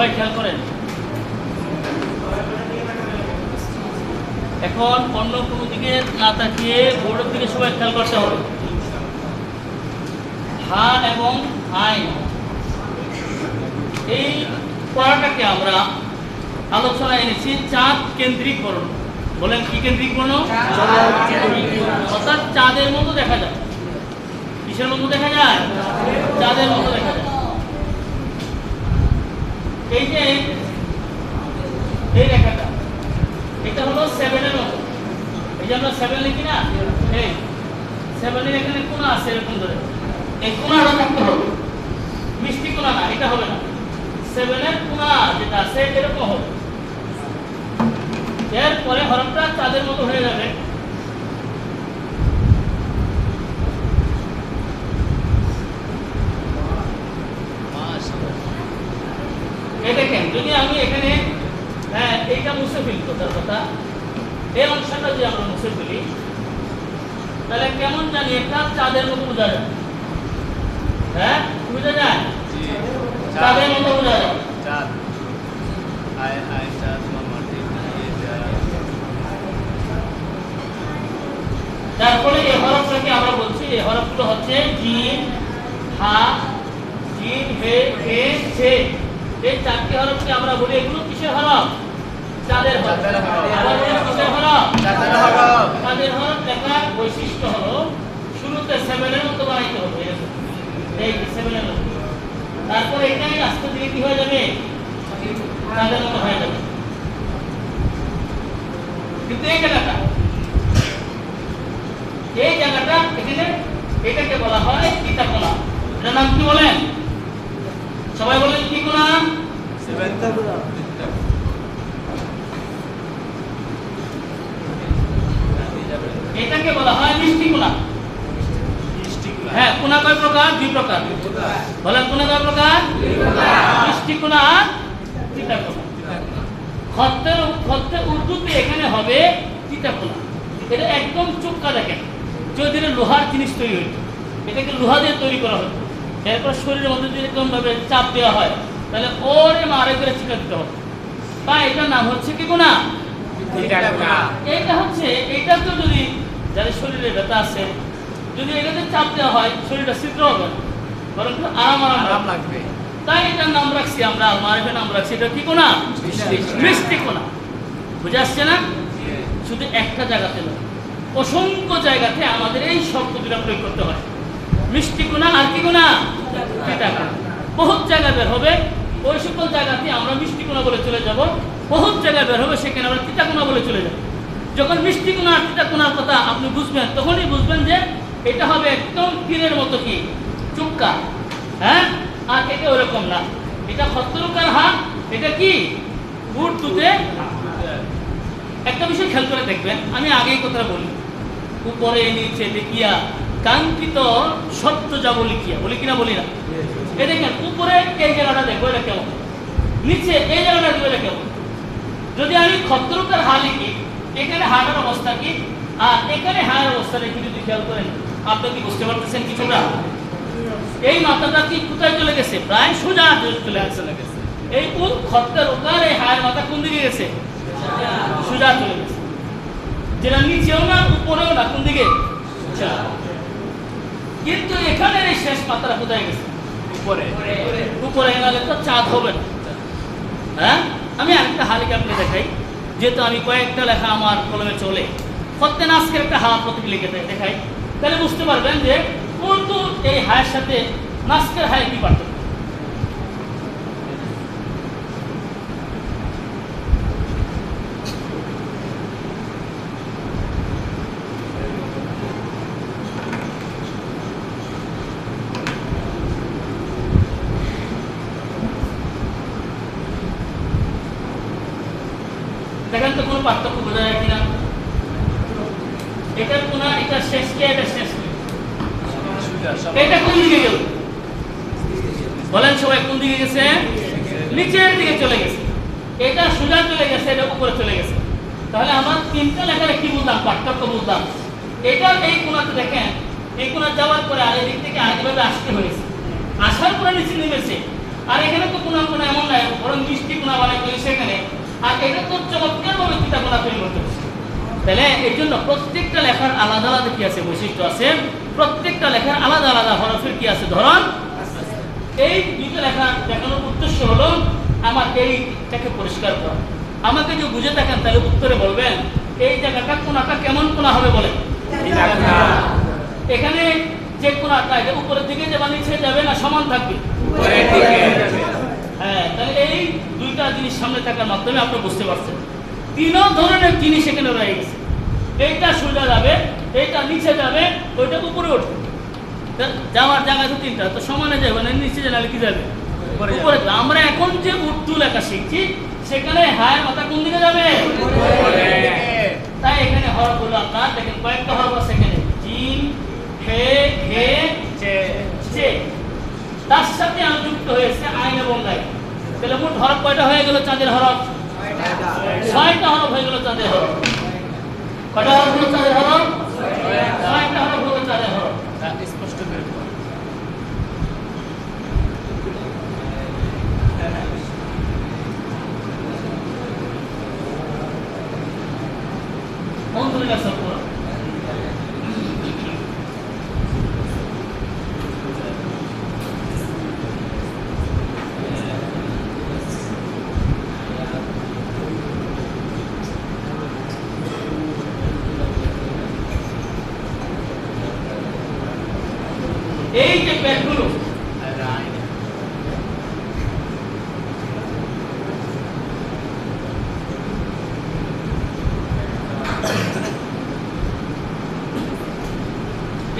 সবাই খেয়াল করেন। এখন অন্য কোনো দিকে না তাকিয়ে বোর্ডের দিকে সবাই খেয়াল করতে হবে। হা এবং আই এই পড়াটাকে আমরা আলোচনায় এনেছি চাঁদ কেন্দ্রিককরণ বলেন কি কেন্দ্রিককরণ অর্থাৎ চাঁদের মতো দেখা যায়। কিসের মতো দেখা যায়? চাঁদের মতো দেখা যায়। এই যে, এই রেখাটা এটা হলো সেভেনের মতো। এই যে আমরা সেভেন লিখি না? এই সেভেনের এখানে কোনা আছে এরকম ধরে? এই কোনাটা থাকতে হবে। মিষ্টি কোনা না, এটা হবে না। সেভেনের কোনা যেটা আছে এরকম হবে। এরপরে হরফটা চাঁদের মতো হয়ে যাবে। এই দেখেন আমি এখানে হ্যাঁ এইটা মুছে ফেলি কথার কথা। এই অংশটা যদি আমরা মুছে ফেলি তাহলে কেমন জানি একটা চাঁদের মতো বোঝা যায়। হ্যাঁ বুঝা যায়? চাঁদের মতো বোঝা যায়। চাঁদ। আয় আয় চাঁদ ফলে এই হরফটাকে আমরা বলছি এই হরফগুলো হচ্ছে জিম হা জিম হে হে ছে। এই চারটি হরফকে আমরা বলি এগুলো কিসের হরফ? চাঁদের হরফ। হরফ। কিসের হরফ? চাঁদের হরফ। লেখার বৈশিষ্ট্য হলো শুরুতে সেভেনের মতো বানাইতে হবে এই সেভেনের মতো। তারপর এটাই আস্তে ধীরে কি হয়ে যাবে? চাঁদের মতো হয়ে যাবে। কিন্তু এই জায়গাটা এই জায়গাটা এখানে এটাকে বলা হয় চিতাকোনা এটার নাম কি বলেন? সবাই বলেন কি এটাকে বলা হয় মিষ্টি হ্যাঁ কোনা কয় প্রকার? দুই প্রকার। বলেন কোনা কয় প্রকার? মিষ্টি কোনা উর্দুতে এখানে হবে চিতাকোনা এটা একদম চোক্কা দেখেন যদি লোহার জিনিস তৈরি হইতো। এটাকে লোহা দিয়ে তৈরি করা হতো। এরপর শরীরের মধ্যে যদি এরকম ভাবে চাপ দেওয়া হয় তাহলে ওরে মারে করে চিকা দিতে হবে। তাই এটার নাম হচ্ছে কি কোনা এইটা হচ্ছে এইটা তো যদি যাদের শরীরে ব্যথা আছে যদি এটাতে চাপ দেওয়া হয় শরীরটা ছিদ্র হবে। বরং আরাম আরাম লাগবে। তাই এটার নাম রাখছি আমরা আলমারিফের নাম রাখছি এটা কি কোনা মিষ্টি। কোনা বুঝে আসছে না? শুধু একটা জায়গাতে নয় অসংখ্য জায়গাতে আমাদের এই শব্দ দুটা প্রয়োগ করতে হয়। মিষ্টি কোনা আর কি কোনা তিতা কোনা বহুত জায়গা বের হবে, ওই সকল জায়গাতে আমরা মিষ্টি কোনা বলে চলে যাব। বহুত জায়গায় বের হবে, সেখানে আমরা তিতা বলে চলে যাব। যখন মিষ্টি কোনা আর তিতা কথা আপনি বুঝবেন, তখনই বুঝবেন যে এটা হবে একদম তীরের মতো কি? চুক্কা। হ্যাঁ? আর এটা ওরকম না। এটা খত্তরকার হাত এটা কি? উর্দুতে একটা বিষয় খেয়াল করে দেখবেন, আমি আগেই কথা বলি উপরে, নিচে, দেখিয়া কাঙ্ক্ষিত সত্য যা বলি কিয়া বলি কিনা বলি না? এ দেখেন, উপরে এই জায়গাটা দেখব এটা কেমন? নিচে এই জায়গাটা দেখব এটা কেমন? যদি আমি খত্রকার হা লিখি, এখানে হাড়ের অবস্থা কি? আর এখানে হাড়ের অবস্থা রেখে যদি খেয়াল করেন, আপনি কি বুঝতে পারতেছেন কিছুটা এই মাথাটা কি কোথায় চলে গেছে? প্রায় সোজা চলে গেছে এই কোন খত্তের ওকার এই হাড়ের মাথা কোন দিকে গেছে? সোজা চলে গেছে। যেটা নিচেও না, উপরেও না, কোন দিকে? সোজা। কিন্তু এখানে এই শেষ পাতাটা কোথায় গেছে? উপরে। উপরে গেলে তো চাঁদ হবে না। হ্যাঁ? আমি আরেকটা হালিকে আপনি দেখাই যেহেতু আমি কয়েকটা লেখা আমার কলমে চলে। প্রত্যেক আজকের একটা হাওয়া প্রতীক লিখে দেয় দেখাই। তাহলে বুঝতে পারবেন যে কিন্তু এই হায়ের সাথে নাস্কের হায় কি পার্থক্য? দেখেন তো কোনো পার্থক্য বোঝা যায় কিনা? এটার কোনা, এটা শেষ কে, এটা শেষ এটা কোন দিকে গেল? বলেন সবাই, কোন দিকে গেছে? নিচের দিকে চলে গেছে। এটা সোজা চলে গেছে, এটা উপরে চলে গেছে। তাহলে আমার তিনটা লেখার কি বুঝলাম পার্থক্য বুঝলাম এটা এই কোনাতে দেখেন, এই কোনা যাওয়ার পরে আর এদিক থেকে আগেভাবে আসতে হয়েছে। আসার পরে নিচে নেমেছে। আর এখানে তো কোনো কোনো এমন নাই বরং মিষ্টি কোনা বানাই সেখানে। আর এটা তো চমৎকার ভাবে পিতা তৈরি করতে তাহলে এই জন্য প্রত্যেকটা লেখার আলাদা আলাদা কি আছে? বৈশিষ্ট্য আছে। প্রত্যেকটা লেখার আলাদা আলাদা হরফের কি আছে? ধরন, এই দুইটা লেখা দেখানোর উদ্দেশ্য হলো আমার এইটাকে পরিষ্কার করা। আমাকে যে বুঝে থাকেন, তাহলে উত্তরে বলবেন, এই জায়গাটা কোনাটা কেমন কোনা হবে বলেন। এখানে যে কোনাটা, এটা উপরের দিকে যাবে নিচে যাবে না, সমান থাকবে উপরের দিকে যাবে। হ্যাঁ তাহলে এই দুইটা জিনিস সামনে থাকার মাধ্যমে আপনি বুঝতে পারছেন তিনও ধরনের জিনিস এখানে রয়ে গেছে। এইটা সোজা যাবে এইটা নিচে যাবে ওইটা উপরে উঠবে। যাওয়ার জায়গা তো তিনটা তো সমানে যাবে না নিচে জানালে কি যাবে? উপরে যাবে। যাবে। আমরা এখন যে উর্দু লেখা শিখছি সেখানে হায়ের মাথা কোন দিকে যাবে? তাই এখানে হরফ হলো আপনার দেখেন কয়েকটা হরফ আছে এখানে। জিম হে হে চে তার সাথে আর যুক্ত হয়েছে আইন এবং লাইন তাহলে মোট হরফ কয়টা হয়ে গেল চাঁদের হরফ? ছয়টা হরফ হয়ে গেল চাঁদের হরফ। কয়টা হরফ হলো চাঁদের হরফ ছয়টা হরফ হলো চাঁদের হরফ তা স্পষ্ট করে বল। alhamdulillah সফর এই যে পেটগুলো আর আইন।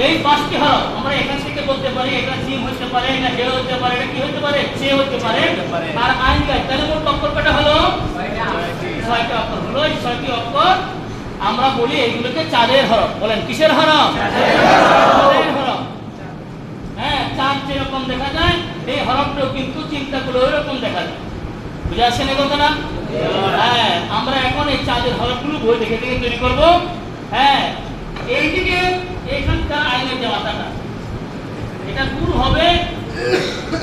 এই পাঁচটি হরফ আমরা এখান থেকে বলতে পারি এটা জিম হতে পারে না হে হতে পারে এটা কি হতে পারে? সে হতে পারে। আর আইন গায় তাহলে মোট অক্ষর কটা হলো? ছয়টি। অক্ষর। হলো এই ছয়টি অক্ষর আমরা বলি এইগুলোকে চাঁদের হরফ। বলেন কিসের হরফ? চাঁদের হরফ। হ্যাঁ চাঁদ যেরকম দেখা যায় এই হরফটাও কিন্তু চিন্তা করলে ওইরকম দেখা যায়। বুঝে আসছেন এই কথাটা? হ্যাঁ আমরা এখন এই চাঁদের হরফগুলো বই দেখে দেখে তৈরি করব। হ্যাঁ এইদিকে এইখানকার আইনের যে মাথাটা, এটা দূর হবে,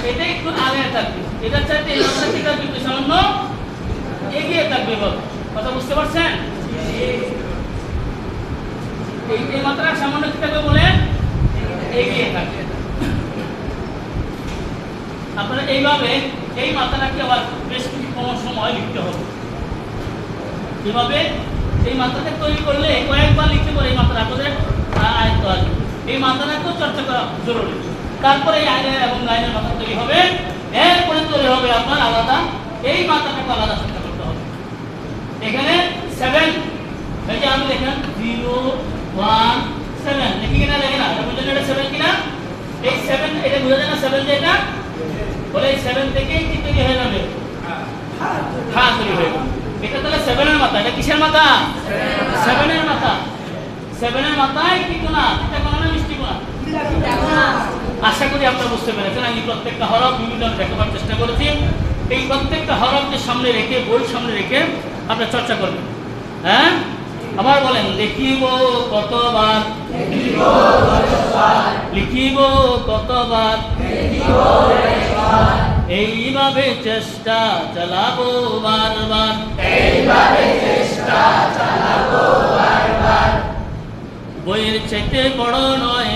এটা একটু আগে থাকবে। এটা চাইতে এই ঠিক আছে সামান্য এগিয়ে থাকবে কথা বুঝতে পারছেন? এই এই মাত্রা সামান্য কি থাকবে বলে এগিয়ে থাকবে। আপনারা এইভাবে এই মাত্রাটাকে আবার বেশ কিছু কম সময় লিখতে হবে। এভাবে এই মাত্রাটা তৈরি করলে কয়েকবার লিখতে পারে এই মাত্রা আপনাদের আয়ত্ত আসবে এই মাত্রাটাকেও চর্চা করা জরুরি। তারপরে এই আইনের এবং লাইনের মাত্রা তৈরি হবে। এরপরে তৈরি হবে আপনার আলাদা এই মাত্রাটাকে আলাদা চর্চা করতে হবে। এখানে সেভেন এই যে আমি দেখেন জিরো ওয়ান সেভেন লিখি কিনা লেখে না। বুঝলেন এটা সেভেন কিনা? এই সেভেন এটা বোঝা যায় না সেভেন যে এটা? বলে এই সেভেন থেকেই কি তৈরি হয়ে যাবে? হ্যাঁ। তৈরি হয়ে এটা তাহলে সেভেনের মাথা এটা কিসের মাথা? সেভেনের সেভেনের মাথায় কি কোনা কোনা না মিষ্টি কোনা আশা করি আপনারা বুঝতে পেরেছেন আমি প্রত্যেকটা হরফ বিভিন্ন দেখাবার চেষ্টা করেছি। এই প্রত্যেকটা হরফকে সামনে রেখে বই সামনে রেখে আপনারা চর্চা করবেন। হ্যাঁ? আবার বলেন দেখিব কতবার? লিখিব কতবার? এইভাবে চেষ্টা চালাবো বারবার। বইয়ের চাইতে বড় নয়।